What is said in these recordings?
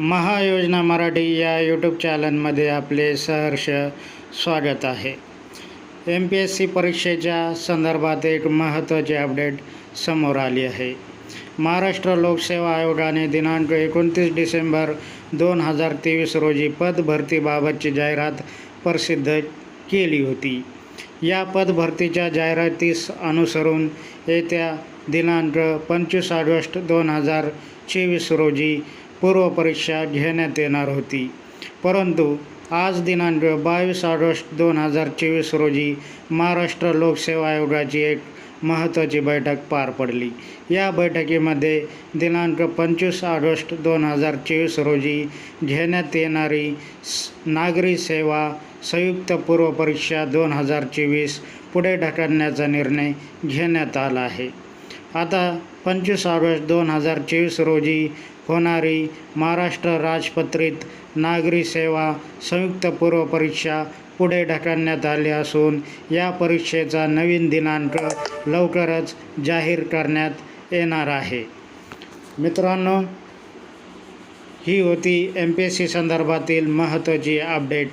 महायोजना मराठी या यूट्यूब चॅनलमध्ये आपले सहर्ष स्वागत आहे. एम पी एस सी परीक्षेच्या संदर्भात एक महत्त्वाची अपडेट समोर आली आहे. महाराष्ट्र लोकसेवा आयोगाने दिनांक एकोणतीस डिसेंबर दोन हजार तेवीस रोजी पदभरतीबाबतची जाहिरात प्रसिद्ध केली होती. या पदभरतीच्या जाहिरातीस अनुसरून येत्या दिनांक पंचवीस ऑगस्ट दोन हजार चोवीस रोजी पूर्वपरीक्षा घेण्यात येणार होती. परंतु आज दिनांक बावीस ऑगस्ट दोन हजार चोवीस रोजी महाराष्ट्र लोकसेवा आयोगाची एक महत्त्वाची बैठक पार पडली. या बैठकीमध्ये दिनांक पंचवीस ऑगस्ट दोन हजार चोवीस रोजी घेण्यात येणारी नागरी सेवा संयुक्त पूर्वपरीक्षा दोन हजार चोवीस पुढे ढकलण्याचा निर्णय घेण्यात आला आहे. आता पंचवीस ऑगस्ट दोन हजार चोवीस रोजी होणारी महाराष्ट्र राजपत्रित नागरी सेवा संयुक्त पूर्व परीक्षा पुढे ढकलण्यात आली असून या परीक्षेचा नवीन दिनांक लवकरच जाहीर करण्यात येणार आहे. मित्रांनो ही होती एम पी एस सी संदर्भातील महत्त्वाची अपडेट.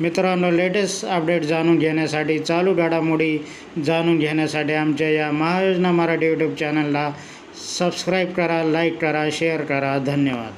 मित्रांनो लेटेस्ट अपडेट जाणून घेण्यासाठी चालू घडामोडी जाणून घेण्यासाठी आमच्या या महायोजना मराठी यूट्यूब चॅनलला सबस्क्राईब करा लाईक करा शेअर करा. धन्यवाद.